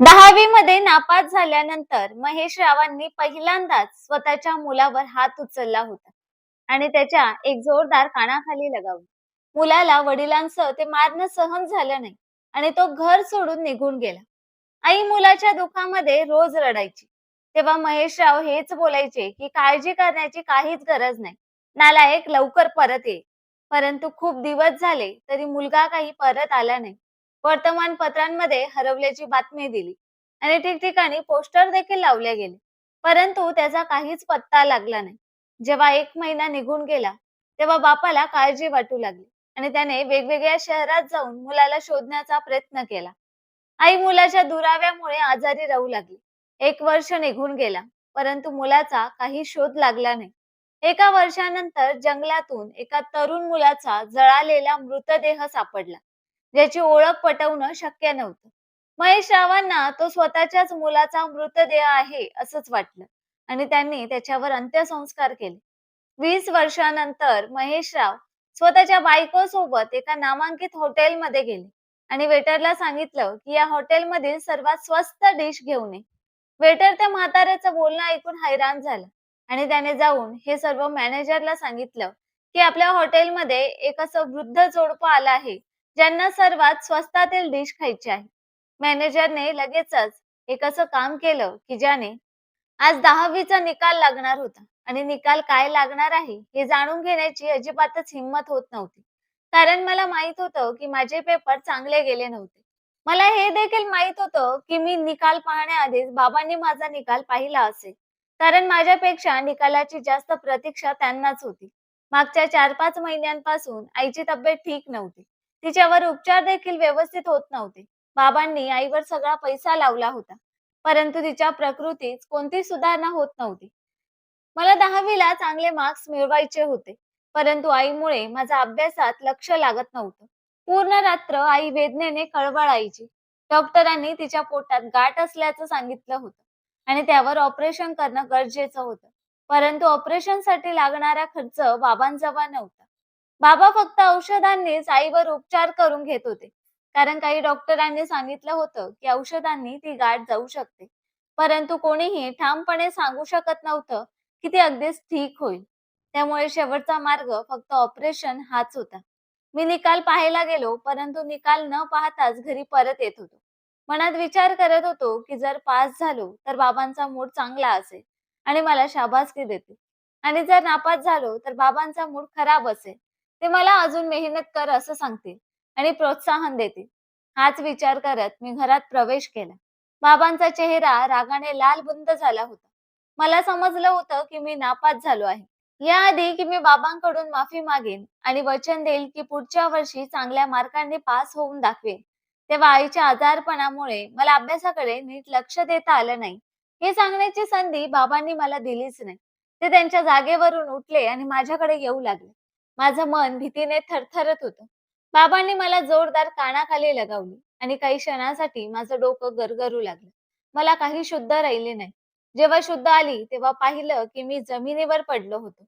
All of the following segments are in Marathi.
दहावी मध्ये नापास झाल्यानंतर महेश रावांनी पहिल्यांदाच स्वतःच्या मुलावर हात उचलला होता आणि त्याच्या एक जोरदार कानाखाली लगावली. मुलाला वडिलांसह ते मारणं सहन झालं नाही आणि तो घर सोडून निघून गेला. आई मुलाच्या दुःखामध्ये रोज रडायची. तेव्हा महेश राव हेच बोलायचे की काळजी करण्याची काहीच गरज नाही. नालायक लवकर परत ये परंतु खूप दिवस झाले तरी मुलगा काही परत आला नाही. वर्तमानपत्रांमध्ये हरवल्याची बातमी दिली. आणि ठिकठिकाणी पोस्टर देखील लावले गेले. परंतु त्याचा काहीच पत्ता लागला नाही. जेव्हा एक महिना निघून गेला तेव्हा बापाला काळजी वाटू लागली. आणि त्याने वेगवेगळ्या शहरात जाऊन मुलाला शोधण्याचा प्रयत्न केला. आई मुलाच्या दुराव्यामुळे आजारी राहू लागली. एक वर्ष निघून गेला परंतु मुलाचा काही शोध लागला नाही. एका वर्षानंतर जंगलातून एका तरुण मुलाचा जळालेला मृतदेह सापडला. ज्याची ओळख पटवणं शक्य नव्हतं. महेश रावांना तो स्वतःच्याच मुलाचा मृतदेह आहे असंच वाटलं आणि त्यांनी त्याच्यावर अंत्यसंस्कार केले. वीस वर्षानंतर महेश राव स्वतःच्या बायको सोबत एका नामांकित हॉटेलमध्ये गेले आणि वेटरला सांगितलं की या हॉटेलमधील सर्वात स्वस्त डिश घेऊन ये. वेटर त्या म्हाताऱ्याचं बोलणं ऐकून हैराण झाला आणि त्याने जाऊन हे सर्व मॅनेजरला सांगितलं की आपल्या हॉटेलमध्ये एक असं वृद्ध जोडपं आलं आहे ज्यांना सर्वात स्वस्तातील डिश खायची आहे. मॅनेजरने लगेचच एक असं काम केलं की ज्याने आज दहावीचा निकाल लागणार होता. आणि निकाल काय लागणार आहे हे जाणून घेण्याची अजिबातच हिंमत होत नव्हती. कारण मला माहीत होतं की माझे पेपर चांगले गेले नव्हते. मला हे देखील माहीत होतं की मी निकाल पाहण्याआधीच बाबांनी माझा निकाल पाहिला असेल. कारण माझ्यापेक्षा निकालाची जास्त प्रतीक्षा त्यांनाच होती. मागच्या चार पाच महिन्यांपासून आईची तब्येत ठीक नव्हती. तिच्यावर उपचार देखील व्यवस्थित होत नव्हते. बाबांनी आईवर सगळा पैसा लावला होता परंतु तिच्या प्रकृतीत कोणती सुधारणा होत नव्हती. मला दहावीला चांगले मार्क्स मिळवायचे होते परंतु आईमुळे माझा अभ्यासात लक्ष लागत नव्हतं. पूर्ण रात्र आई वेदनेने कळवळायची. डॉक्टरांनी तिच्या पोटात गाठ असल्याचं सांगितलं होतं आणि त्यावर ऑपरेशन करणं गरजेचं होतं. परंतु ऑपरेशनसाठी लागणारा खर्च बाबांजवळ नव्हता. बाबा फक्त औषधांनीच आईवर उपचार करून घेत होते. कारण काही डॉक्टरांनी सांगितलं होतं की औषधांनी ती गाठ जाऊ शकते. परंतु कोणीही ठामपणे सांगू शकत नव्हतं की ती अगदीच ठीक होईल. त्यामुळे शेवटचा मार्ग फक्त ऑपरेशन हाच होता. मी निकाल पाहायला गेलो परंतु निकाल न पाहताच घरी परत येत होतो. मनात विचार करत होतो की जर पास झालो तर बाबांचा मूड चांगला असेल आणि मला शाबासकी देतील. आणि जर नापास झालो तर बाबांचा मूड खराब असेल. ते मला अजून मेहनत कर असं सांगतील आणि प्रोत्साहन देतील. हाच विचार करत मी घरात प्रवेश केला. बाबांचा चेहरा रागाने लालबुंद झाला होता. मला समजलं होतं की मी नापास झालो आहे. याआधी की मी बाबांकडून माफी मागेन आणि वचन देईल की पुढच्या वर्षी चांगल्या मार्कांनी पास होऊन दाखवेन. तेव्हा आईच्या आजारपणामुळे मला अभ्यासाकडे नीट लक्ष देता आलं नाही. हे सांगण्याची संधी बाबांनी मला दिलीच नाही. ते त्यांच्या जागेवरून उठले आणि माझ्याकडे येऊ लागले. माझं मन भीतीने थरथरत होतं. बाबांनी मला जोरदार कानाखाली लगावली आणि काही क्षणासाठी माझं डोकं गरगरू लागलं. मला काही शुद्ध राहिले नाही. जेव्हा शुद्ध आली तेव्हा पाहिलं की मी जमिनीवर पडलो होतो.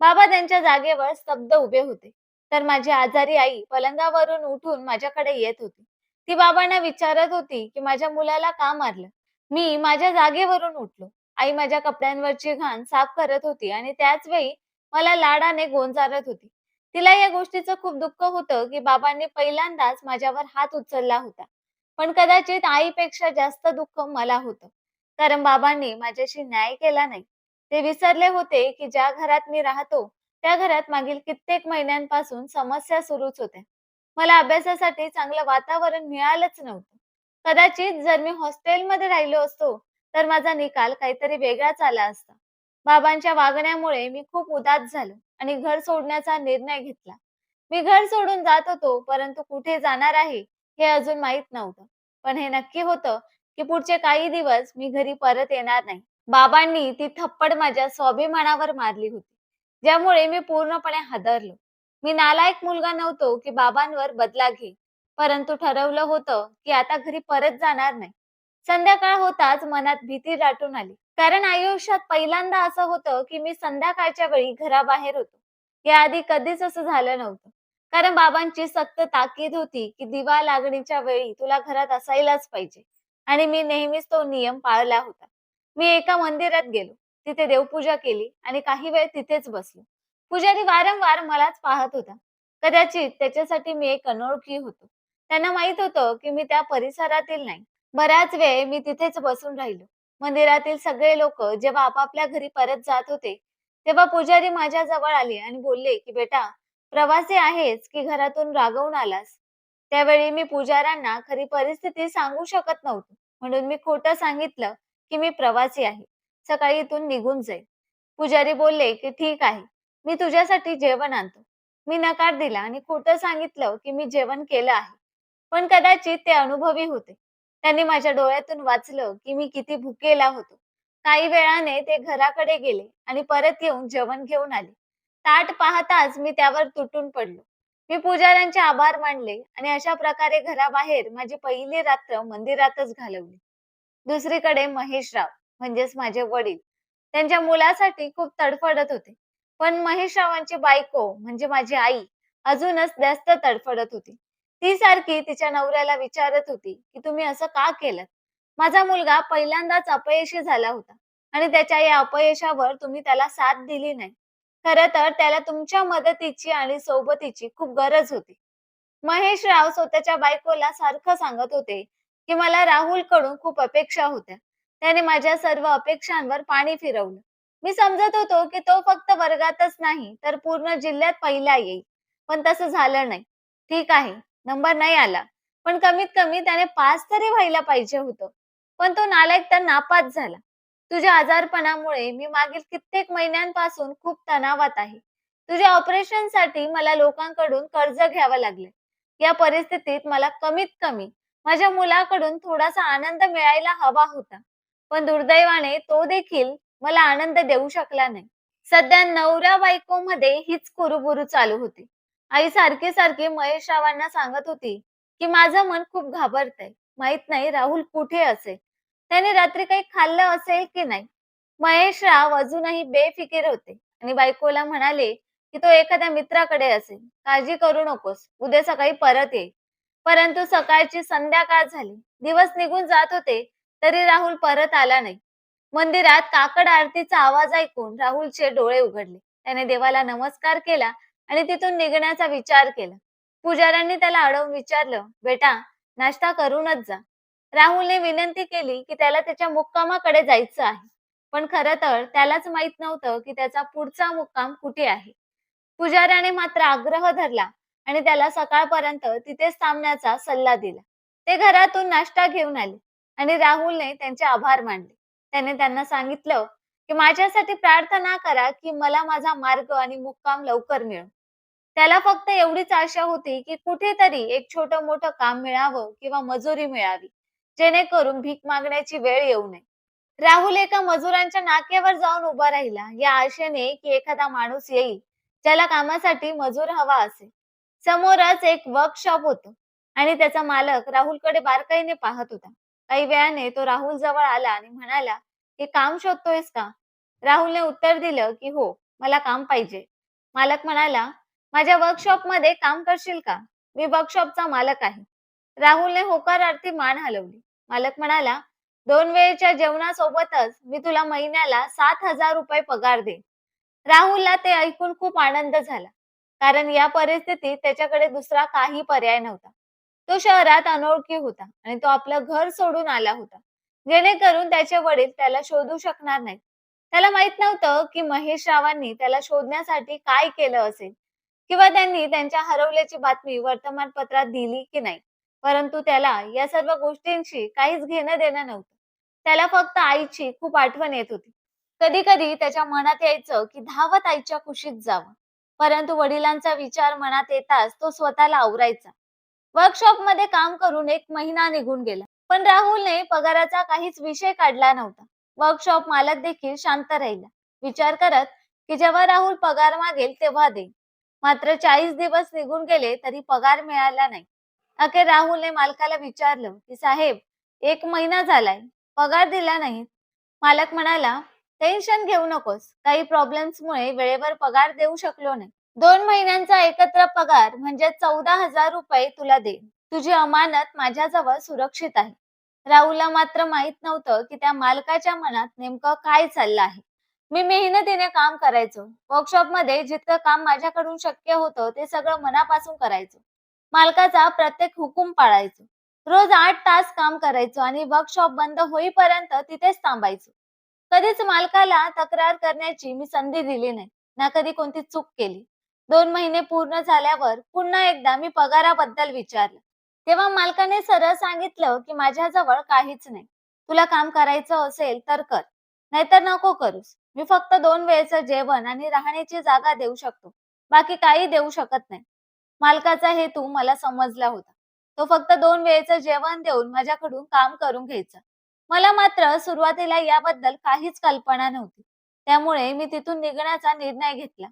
बाबा त्यांच्या जागेवर स्तब्ध उभे होते. तर माझी आजारी आई पलंगावरून उठून माझ्याकडे येत होती. ती बाबांना विचारत होती की माझ्या मुलाला का मारलं? मी माझ्या जागेवरून उठलो. आई माझ्या कपड्यांवरची घाण साफ करत होती आणि त्याच वेळी मला लाडाने गोंजारत होती. तिला या गोष्टीचं खूप दुःख होतं की बाबांनी पहिल्यांदाच माझ्यावर हात उचलला होता. पण कदाचित आईपेक्षा जास्त दुःख मला होतं. कारण बाबांनी माझ्याशी न्याय केला नाही. ते विसरले होते की ज्या घरात मी राहतो त्या घरात मागील कित्येक महिन्यांपासून समस्या सुरूच होत्या. मला अभ्यासासाठी चांगलं वातावरण मिळालंच नव्हतं. कदाचित जर मी हॉस्टेलमध्ये राहिलो असतो तर माझा निकाल काहीतरी वेगळाच आला असता. बाबांच्या वागण्यामुळे मी खूप उदास झालो आणि घर सोडण्याचा निर्णय घेतला. मी घर सोडून जात होतो परंतु कुठे जाणार आहे हे अजून माहीत नव्हतं. पण हे नक्की होतं की पुढचे काही दिवस मी घरी परत येणार नाही. बाबांनी ती थप्पड माझ्या स्वाभिमानावर मारली होती ज्यामुळे मी पूर्णपणे हादरलो. मी नालायक मुलगा नव्हतो की बाबांवर बदला घे परंतु ठरवलं होतं की आता घरी परत जाणार नाही. संध्याकाळ होताच मनात भीती दाटून आली. कारण आयुष्यात पहिल्यांदा असं होतं की मी संध्याकाळच्या वेळी घराबाहेर होतो याआधी कधीच असं झालं नव्हतं कारण बाबांची सक्त ताकीद होती की दिवा लागणीच्या वेळी तुला घरात असायलाच पाहिजे आणि मी नेहमीच तो नियम पाळला होता. मी एका मंदिरात गेलो. तिथे देवपूजा केली आणि काही वेळ तिथेच बसलो. पुजारी वारंवार मलाच पाहत होता. कदाचित त्याच्यासाठी मी एक अनोळखी होतो. त्यांना माहीत होतं की मी त्या परिसरातील नाही. बराच वेळ मी तिथेच बसून राहिलो. मंदिरातील सगळे लोक जेव्हा आपापल्या घरी परत जात होते, तेव्हा पुजारी माझ्या जवळ आले आणि बोलले की बेटा प्रवासी आहेस की घरातून रागवून आलास? त्यावेळी मी पुजाऱ्यांना खरी परिस्थिती सांगू शकत नव्हतो. म्हणून मी खोटं सांगितलं की मी प्रवासी आहे. सकाळी इथून निघून जाईल. पुजारी बोलले की ठीक आहे. मी तुझ्यासाठी जेवण आणतो. मी नकार दिला आणि खोटं सांगितलं की मी जेवण केलं आहे. पण कदाचित ते अनुभवी होते. त्यांनी माझ्या डोळ्यातून वाचलं की मी किती भुकेला होतो. काही वेळाने ते घराकडे गेले आणि परत येऊन जेवण घेऊन आले. ताट पाहताच मी त्यावर तुटून पडलो. मी पुजाऱ्यांचे आभार मानले आणि अशा प्रकारे घराबाहेर माझी पहिली रात्र मंदिरातच घालवली. दुसरीकडे महेशराव म्हणजेच माझे वडील त्यांच्या मुलासाठी खूप तडफडत होते. पण महेशरावांची बायको म्हणजे माझी आई अजूनच जास्त तडफडत होती. ती सारखी तिच्या नवऱ्याला विचारत होती की तुम्ही असं का केलं? माझा मुलगा पहिल्यांदाच अपयशी झाला होता आणि त्याच्या या अपयशावर तुम्ही त्याला साथ दिली नाही. खर तर त्याला तुमच्या मदतीची आणि सोबतीची खूप गरज होती. महेश राव स्वतःच्या बायकोला सारखं सांगत होते की मला राहुलकडून खूप अपेक्षा होत्या. त्याने माझ्या सर्व अपेक्षांवर पाणी फिरवलं. मी समजत होतो की तो फक्त वर्गातच नाही तर पूर्ण जिल्ह्यात पहिला येईल. पण तसं झालं नाही. ठीक आहे, नंबर नाही आला. पण कमीत कमी त्याने पास तरी व्हायला पाहिजे होतं. पण तो नालायक तर नापास झाला. तुझ्या आजारपणामुळे मी मागील कित्येक महिन्यांपासून खूप तणावात आहे. तुझ्या ऑपरेशनसाठी मला लोकांकडून कर्ज घ्यावं लागले. या परिस्थितीत मला कमीत कमी माझ्या मुलाकडून थोडासा आनंद मिळायला हवा होता. पण दुर्दैवाने तो देखील मला आनंद देऊ शकला नाही. सध्या नवऱ्या बायकोमध्ये हीच कुरुबुरू चालू होती. आई सारखी सारखी महेश रावांना सांगत होती की माझं मन खूप घाबरतंय. माहीत नाही राहुल कुठे असेल. त्याने रात्री काही खाल्लं असेल की नाही. महेश राव अजूनही बेफिकीर होते आणि बायकोला म्हणाले की तो एखाद्या मित्राकडे असेल. काळजी करू नकोस. उद्या सकाळी परत येईल. परंतु सकाळची संध्याकाळ झाली. दिवस निघून जात होते तरी राहुल परत आला नाही. मंदिरात काकड आरतीचा आवाज ऐकून राहुलचे डोळे उघडले. त्याने देवाला नमस्कार केला आणि तिथून निघण्याचा विचार केला. पुजाऱ्यांनी त्याला अडवून विचारलं, बेटा नाश्ता करूनच जा. राहुलने विनंती केली की त्याला त्याच्या मुक्कामाकडे जायचं आहे. पण खर तर त्यालाच माहीत नव्हतं की त्याचा पुढचा मुक्काम कुठे आहे. पुजाऱ्याने मात्र आग्रह धरला आणि त्याला सकाळपर्यंत तिथेच थांबण्याचा सल्ला दिला. ते घरातून नाश्ता घेऊन आले आणि राहुलने त्यांचे आभार मानले. त्याने त्यांना सांगितलं की माझ्यासाठी प्रार्थना करा की मला माझा मार्ग आणि मुक्काम लवकर मिळो. त्याला फक्त एवढीच आशा होती की कुठेतरी एक छोटं मोठं काम मिळावं किंवा मजुरी मिळावी जेणेकरून भीक मागण्याची वेळ येऊ नये. राहुल एका मजुरांच्या नाक्यावर जाऊन उभा राहिला या आशेने की एखादा माणूस येईल ज्याला कामासाठी मजूर हवा असेल. समोरच एक वर्कशॉप होत आणि त्याचा मालक राहुलकडे बारकाईने पाहत होता. काही वेळाने तो राहुल जवळ आला आणि म्हणाला की काम शोधतोयस का? राहुलने उत्तर दिलं की हो मला काम पाहिजे. मालक म्हणाला माझ्या वर्कशॉपमध्ये काम करशील का? मी वर्कशॉपचा मालक आहे. राहुलने होकारार्थी मान हलवली. मालक म्हणाला दोन वेळच्या जेवणासोबतच मी तुला महिन्याला सात हजार रुपये पगार देईन. राहुलला ते ऐकून खूप आनंद झाला. कारण या परिस्थितीत त्याच्याकडे दुसरा काही पर्याय नव्हता. तो शहरात अनोळखी होता आणि तो आपलं घर सोडून आला होता. जेणेकरून त्याचे वडील त्याला शोधू शकणार नाही त्याला माहीत नव्हतं की महेश रावांनी त्याला शोधण्यासाठी काय केलं असेल किंवा त्यांनी त्यांच्या हरवल्याची बातमी वर्तमानपत्रात दिली की नाही. परंतु त्याला या सर्व गोष्टींशी काहीच घेणं देणं नव्हतं. त्याला फक्त आईची खूप आठवण येत होती. कधी कधी त्याच्या मनात यायचं की धावत आईच्या कुशीत जावं. परंतु वडिलांचा विचार मनात येताच तो स्वतःला आवरायचा. वर्कशॉपमध्ये काम करून एक महिना निघून गेला. पण राहुलने पगाराचा काहीच विषय काढला नव्हता. वर्कशॉप मालक देखील शांत राहिला. विचार करत की जेव्हा राहुल पगार मागेल तेव्हा देईन. मात्र चाळीस दिवस निघून गेले तरी पगार मिळाला नाही. अखेर राहुलने मालकाला विचारलं की साहेब एक महिना झालाय पगार दिला नाही. मालक म्हणाला टेन्शन घेऊ नकोस. काही प्रॉब्लेम्समुळे वेळेवर पगार देऊ शकलो नाही. दोन महिन्यांचा एकत्र पगार म्हणजे चौदा हजार रुपये तुला देईन. तुझी अमानत माझ्याजवळ सुरक्षित आहे. राहुलला मात्र माहीत नव्हतं की त्या मालकाच्या मनात नेमकं काय चाललं आहे. मी मेहनतीने काम करायचो. वर्कशॉपमध्ये जितकं काम माझ्याकडून शक्य होतं ते सगळं मनापासून करायचो. मालकाचा प्रत्येक हुकूम पाळायचो. रोज आठ तास काम करायचो आणि वर्कशॉप बंद होईपर्यंत तिथेच थांबायचो. कधीच मालकाला तक्रार करण्याची मी संधी दिली नाही ना कधी कोणती चूक केली. दोन महिने पूर्ण झाल्यावर पुन्हा एकदा मी पगाराबद्दल विचारलं. तेव्हा मालकाने सरळ सांगितलं की माझ्याजवळ काहीच नाही. तुला काम करायचं असेल तर कर नाहीतर नको करूस. मी फक्त दोन वेळेचं जेवण आणि राहण्याची जागा देऊ शकतो. बाकी काही देऊ शकत नाही. मालकाचा हेतू मला समजला होता. तो फक्त दोन वेळेचं जेवण देऊन माझ्याकडून काम करून घ्यायचं. मला मात्र सुरुवातीला याबद्दल काहीच कल्पना नव्हती. त्यामुळे मी तिथून निघण्याचा निर्णय घेतला.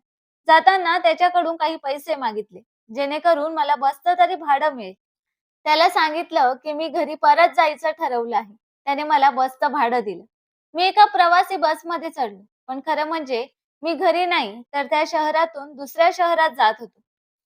जाताना त्याच्याकडून काही पैसे मागितले जेणेकरून मला बसतं तरी भाडं मिळेल. त्याला सांगितलं की मी घरी परत जायचं ठरवलं आहे. त्याने मला बसचं भाडं दिलं. मी एका प्रवासी बसमध्ये चढलो. पण खरं म्हणजे मी घरी नाही तर त्या शहरातून दुसऱ्या शहरात जात होतो.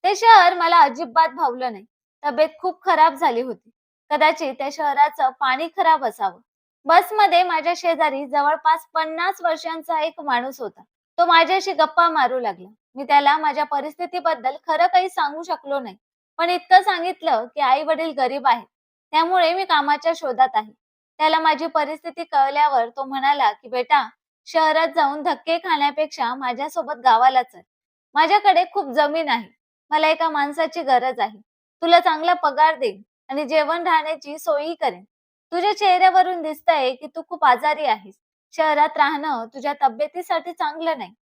ते शहर मला अजिबात भावलं नाही. तब्येत खूप खराब झाली होती. कदाचित त्या शहराचं पाणी खराब असावं. बसमध्ये माझ्या शेजारी जवळपास पन्नास वर्षांचा एक माणूस होता. तो माझ्याशी गप्पा मारू लागला. मी त्याला माझ्या परिस्थितीबद्दल खरं काही सांगू शकलो नाही. पण इतकं सांगितलं की आई वडील गरीब आहेत. त्यामुळे मी कामाच्या शोधात आहे. त्याला माझी परिस्थिती कळल्यावर तो म्हणाला की बेटा शहरात जाऊन धक्के खाण्यापेक्षा माझ्यासोबत गावाला चल. माझ्याकडे खूप जमीन आहे. मला एका माणसाची गरज आहे. तुला चांगला पगार देईन आणि जेवण राहण्याची सोयी करेन. तुझ्या चेहऱ्यावरून दिसतंय की तू खूप आजारी आहेस. शहरात राहणं तुझ्या तब्येतीसाठी चांगलं नाही.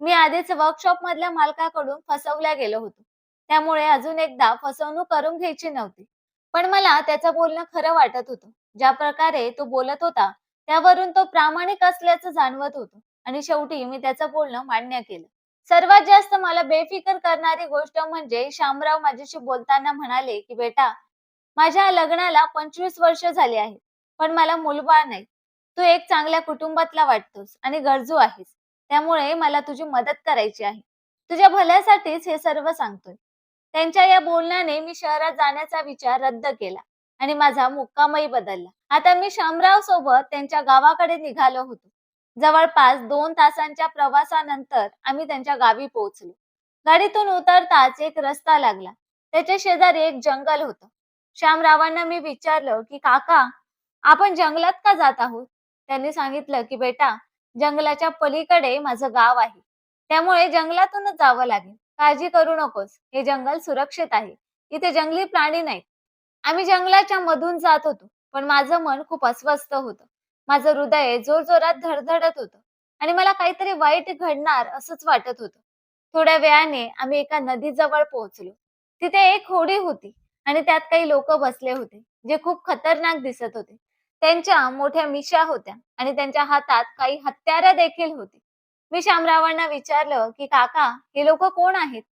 मी आधीच वर्कशॉप मधल्या मालकाकडून फसवल्या गेलो होतो. त्यामुळे अजून एकदा फसवणूक करून घ्यायची नव्हती. पण मला त्याचं बोलणं खरं वाटत होतं. ज्या प्रकारे तो बोलत होता त्यावरून तो प्रामाणिक असल्याचं जाणवत होतो. आणि शेवटी मी त्याचं बोलणं मान्य केलं. सर्वात जास्त मला बेफिकर करणारी गोष्ट म्हणजे शामराव माझ्याशी बोलताना म्हणाले की बेटा माझ्या लग्नाला पंचवीस वर्ष झाली आहेत पण मला मुलबाळ नाही. तू एक चांगल्या कुटुंबातला वाटतोस आणि गरजू आहेस. त्यामुळे मला तुझी मदत करायची आहे. तुझ्या भल्यासाठीच हे सर्व सांगतोय. त्यांच्या या बोलण्याने मी शहरात जाण्याचा विचार रद्द केला आणि माझा मुक्कामही बदलला. आता मी शामराव सोबत त्यांच्या गावाकडे निघालो होतो. जवळपास दोन तासांच्या प्रवासानंतर आम्ही त्यांच्या गावी पोहोचलो. गाडीतून उतरताच एक रस्ता लागला. त्याच्या शेजारी एक जंगल होतं. श्यामरावांना मी विचारलं की काका आपण जंगलात का जात आहोत? त्यांनी सांगितलं की बेटा जंगलाच्या पलीकडे माझं गाव आहे. त्यामुळे जंगलातूनच जावं लागेल. काळजी करू नकोस. हे जंगल सुरक्षित आहे. इथे जंगली प्राणी नाहीत. आम्ही जंगलाच्या मधून जात होतो पण माझं मन खूप अस्वस्थ होतं. माझं हृदय जोरजोरात धडधडत होतं आणि मला काहीतरी वाईट घडणार असंच वाटत होतं. थोड्या वेळाने आम्ही एका नदीजवळ पोहोचलो. तिथे एक होडी होती आणि त्यात काही लोक बसले होते जे खूप खतरनाक दिसत होते. त्यांच्या मोठ्या मिशा होत्या आणि त्यांच्या हातात काही हत्यारं देखील होती. मी श्यामरावांना विचारलं की काका हे लोक कोण आहेत?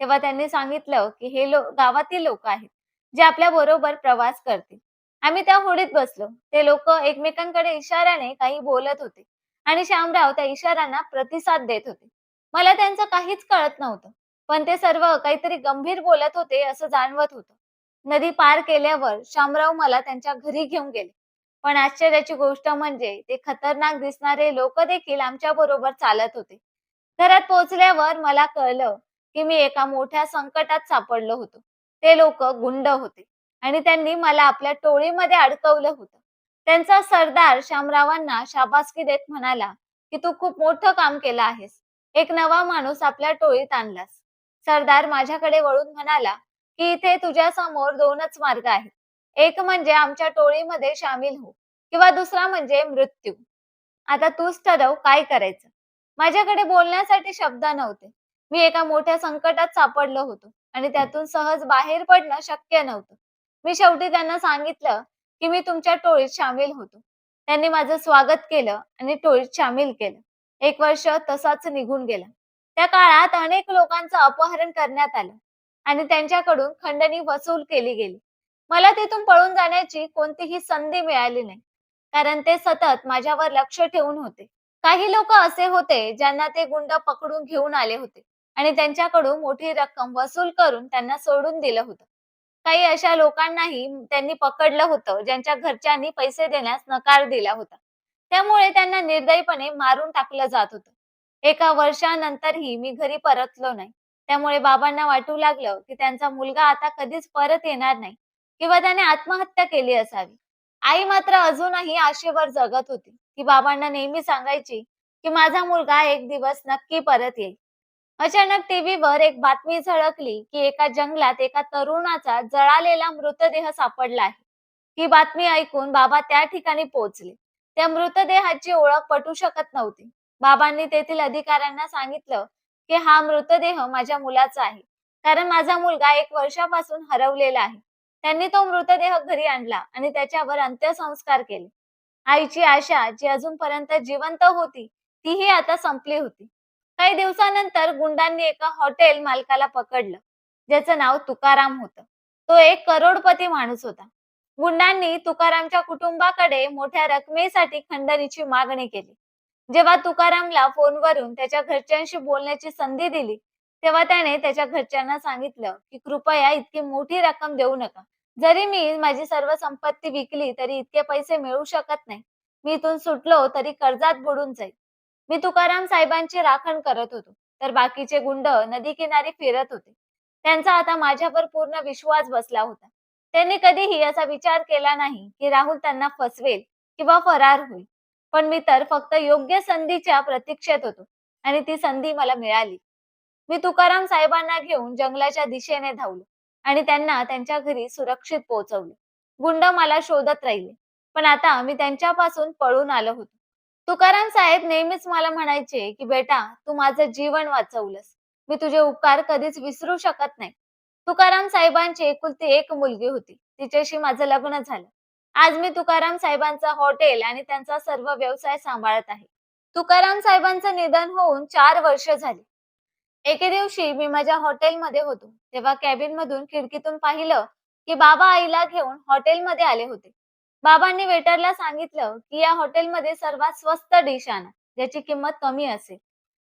तेव्हा त्यांनी सांगितलं की हे लोक गावातील लोक आहेत जे आपल्या बरोबर प्रवास करतील. आम्ही त्या होडीत बसलो. ते लोक एकमेकांकडे इशाऱ्याने काही बोलत होते आणि श्यामराव त्या इशाऱ्यांना प्रतिसाद देत होते. मला त्यांचं काहीच कळत नव्हतं पण ते सर्व काहीतरी गंभीर बोलत होते असं जाणवत होतं. नदी पार केल्यावर श्यामराव मला त्यांच्या घरी घेऊन गेले. पण आश्चर्याची गोष्ट म्हणजे ते खतरनाक दिसणारे लोक देखील आमच्या बरोबर चालत होते. घरात पोहोचल्यावर मला कळलं की मी एका मोठ्या संकटात सापडलो होतो. ते लोक गुंड होते आणि त्यांनी मला आपल्या टोळीमध्ये अडकवलं होतं. त्यांचा सरदार शामरावांना शाबासकी देत म्हणाला की तू खूप मोठं काम केलं आहेस. एक नवा माणूस आपल्या टोळीत आणलास. सरदार माझ्याकडे वळून म्हणाला की इथे तुझ्या समोर दोनच मार्ग आहेत. एक म्हणजे आमच्या टोळीमध्ये सामील हो किंवा दुसरा म्हणजे मृत्यू. आता तूच ठरव काय करायचं? माझ्याकडे बोलण्यासाठी शब्द नव्हते. मी एका मोठ्या संकटात सापडलो होतो आणि त्यातून सहज बाहेर पडणं शक्य नव्हतं. मी शेवटी त्यांना सांगितलं की मी तुमच्या टोळीत सामील होतो. त्यांनी माझं स्वागत केलं आणि टोळीत सामील केलं. एक वर्ष तसाच निघून गेला. त्या काळात अनेक लोकांचं अपहरण करण्यात आलं आणि त्यांच्याकडून खंडणी वसूल केली गेली. मला तिथून पळून जाण्याची कोणतीही संधी मिळाली नाही कारण ते सतत माझ्यावर लक्ष ठेवून होते काही लोक असे होते ज्यांना ते गुंड पकडून घेऊन आले होते आणि त्यांच्याकडून मोठी रक्कम वसूल करून त्यांना सोडून दिलं होतं काही अशा लोकांनाही त्यांनी पकडलं होतं, ज्यांच्या घरच्यांनी पैसे देण्यास नकार दिला होता. त्यामुळे त्यांना निर्दयीपणे मारून टाकलं जात होतं. एका वर्षानंतरही मी घरी परतलो नाही. त्यामुळे बाबांना वाटू लागलं, की त्यांचा मुलगा आता कधीच परत येणार नाही किंवा त्याने आत्महत्या केली असावी. आई मात्र अजूनही आशेवर जगत होती. ती बाबांना नेहमी सांगायची, की माझा मुलगा एक दिवस नक्की परत येईल. अचानक टीव्हीवर एक बातमी झळकली, की एका जंगलात एका तरुणाचा जळालेला मृतदेह सापडला आहे. ही बातमी ऐकून बाबा त्या ठिकाणी पोहोचले. त्या मृतदेहाची ओळख पटू शकत नव्हती. बाबांनी तेथील अधिकाऱ्यांना सांगितलं, की हा मृतदेह माझ्या मुलाचा आहे. कारण माझा मुलगा एक वर्षापासून हरवलेला आहे. त्यांनी तो मृतदेह घरी आणला आणि त्याच्यावर अंत्यसंस्कार केले. आईची आशा जी अजूनपर्यंत जिवंत होती, तीही आता संपली होती. काही दिवसानंतर गुंडांनी एका हॉटेल मालकाला पकडलं, ज्याचं नाव तुकाराम होतं. तो एक करोडपती माणूस होता. गुंडांनी तुकारामच्या कुटुंबाकडे मोठ्या रकमेसाठी खंडणीची मागणी केली. जेव्हा तुकारामला फोनवरून त्याच्या घरच्यांशी बोलण्याची संधी दिली, तेव्हा त्याने त्याच्या घरच्यांना सांगितलं, की कृपया इतकी मोठी रक्कम देऊ नका. जरी मी माझी सर्व संपत्ती विकली तरी इतके पैसे मिळू शकत नाही. मी इथून सुटलो तरी कर्जात बुडून जाईल. मी तुकाराम साहेबांची राखण करत होतो, तर बाकीचे गुंड नदी किनारी फिरत होते. त्यांचा आता माझ्यावर पूर्ण विश्वास बसला होता. त्यांनी कधीही असा विचार केला नाही, की राहुल त्यांना फसवेल किंवा फरार होईल. पण मी तर फक्त योग्य संधीच्या प्रतीक्षेत होतो आणि ती संधी मला मिळाली. मी तुकाराम साहेबांना घेऊन जंगलाच्या दिशेने धावलो आणि त्यांना त्यांच्या घरी सुरक्षित पोहोचवले. गुंड मला शोधत राहिले, पण आता मी त्यांच्यापासून पळून आलो होतो. तुकाराम साहेब नेहमीच मला म्हणायचे, की "बेटा, तू माझं जीवन वाचवलंस. मी तुझे उपकार कधीच विसरू शकत नाही." तुकाराम साहेबांची एकुलती एक मुलगी होती. तिच्याशी माझं लग्न झालं. आज मी तुकाराम साहेबांचं हॉटेल आणि त्यांचा सर्व व्यवसाय सांभाळत आहे. तुकाराम साहेबांचं निधन होऊन चार वर्ष झाली. एके दिवशी मी माझ्या हॉटेलमध्ये होतो, तेव्हा कॅबिन मधून खिडकीतून पाहिलं, की बाबा आईला घेऊन हॉटेलमध्ये आले होते. बाबांनी वेटरला सांगितलं, की या हॉटेलमध्ये सर्वात स्वस्त डिश आणा, ज्याची किंमत कमी असेल.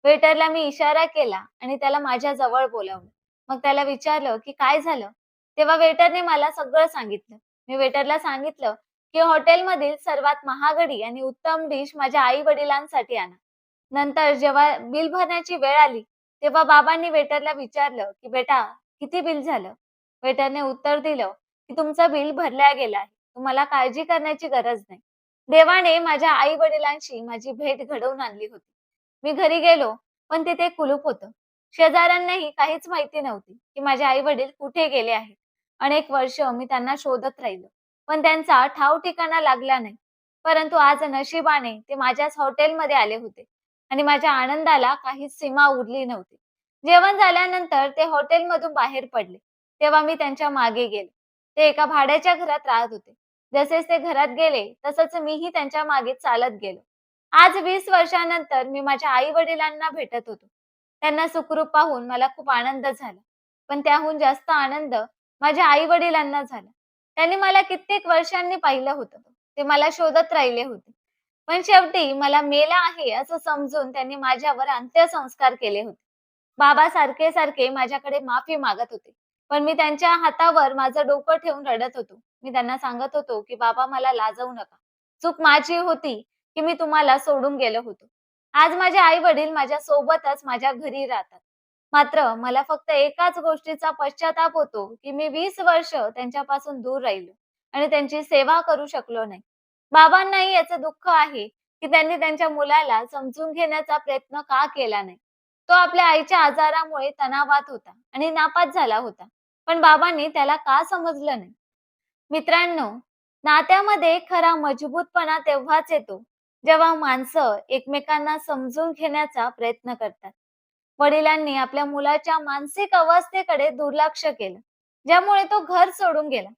वेटरला मी इशारा केला आणि त्याला माझ्या जवळ बोलावलं. मग त्याला विचारलं, की काय झालं? तेव्हा वेटरने मला सगळं सांगितलं. मी वेटरला सांगितलं, की हॉटेलमधील सर्वात महागडी आणि उत्तम डिश माझ्या आई-वडिलांसाठी आणा. नंतर जेव्हा बिल भरण्याची वेळ आली, तेव्हा बाबांनी वेटरला विचारलं, की "बेटा, किती बिल झालं?" वेटरने उत्तर दिलं, की "तुमचं बिल भरल्या गेलं आहे. तुम्हाला काळजी करण्याची गरज नाही." देवाने माझ्या आई-वडिलांशी माझी भेट घडवून आणली होती. मी घरी गेलो, पण तिथे कुलूप होतं. शेजाऱ्यांनाही काहीच माहिती नव्हती, की माझे आई-वडील कुठे गेले आहेत. अनेक वर्ष मी त्यांना शोधत राहिलो, पण त्यांचा ठाव-ठिकाणा लागला नाही. परंतु आज नशिबाने ते माझ्याच हॉटेलमध्ये आले होते आणि माझ्या आनंदाला काही सीमा उरली नव्हती. जेवण झाल्यानंतर ते हॉटेलमधून बाहेर पडले, तेव्हा मी त्यांच्या मागे गेले. ते एका भाड्याच्या घरात राहत होते. जसेच ते घरात गेले, तसंच मीही त्यांच्या मागे चालत गेलो. आज वीस वर्षानंतर मी माझ्या आई-वडिलांना भेटत होतो. त्यांना सुखरूप पाहून मला खूप आनंद झाला. पण त्याहून जास्त आनंद माझ्या आई-वडिलांना झाला. त्यांनी मला कित्येक वर्षांनी पाहिलं होतं. ते मला शोधत राहिले होते. पण शेवटी मला मेला आहे असं समजून त्यांनी माझ्यावर अंत्यसंस्कार केले होते. बाबा सारखे सारखे माझ्याकडे माफी मागत होते. पण मी त्यांच्या हातावर माझं डोकं ठेवून रडत होतो. मी त्यांना सांगत होतो, की "बाबा मला लाजवू नका. चूक माझी होती, की मी तुम्हाला सोडून गेलो होतो. आज माझे आई-वडील माझ्या सोबतच माझ्या घरी राहतात. मात्र मला फक्त एकाच गोष्टीचा पश्चाताप होतो, की मी वीस वर्ष त्यांच्यापासून दूर राहिलो आणि त्यांची सेवा करू शकलो नाही. बाबांनाही याचं दुःख आहे, की त्यांनी त्यांच्या मुलाला समजून घेण्याचा प्रयत्न का केला नाही. तो आपल्या आईच्या आजारामुळे तणावात होता आणि नापास झाला होता. पण बाबांनी त्याला का समजलं नाही? मित्रांनो, नात्यामध्ये खरा मजबूतपणा तेव्हाच येतो, जेव्हा माणसं एकमेकांना समजून घेण्याचा प्रयत्न करतात. वडिलांनी आपल्या मुलाच्या मानसिक अवस्थेकडे दुर्लक्ष केलं, ज्यामुळे तो घर सोडून गेला.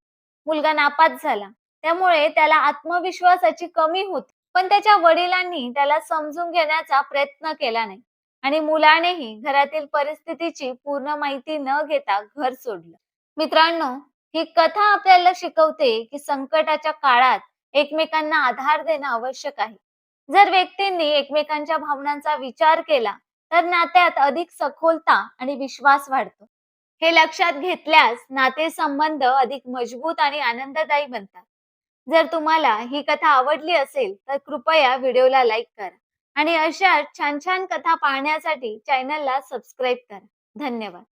मुलगा नापास झाला, त्यामुळे त्याला आत्मविश्वासाची कमी होती. पण त्याच्या वडिलांनी त्याला समजून घेण्याचा प्रयत्न केला नाही आणि मुलानेही घरातील परिस्थितीची पूर्ण माहिती न घेता घर सोडलं. मित्रांनो, ही कथा आपल्याला शिकवते की संकटाच्या काळात एकमेकांना आधार देणं आवश्यक आहे. जर व्यक्तींनी एकमेकांच्या भावनांचा विचार केला, तर नात्यात अधिक सखोलता आणि विश्वास वाढतो. हे लक्षात घेतल्यास नातेसंबंध अधिक मजबूत आणि आनंददायी बनतात जर तुम्हाला ही कथा आवडली असेल तर कृपया व्हिडिओला लाईक करा आणि अशा छान छान कथा पाहण्यासाठी चॅनलला सबस्क्राईब करा. धन्यवाद.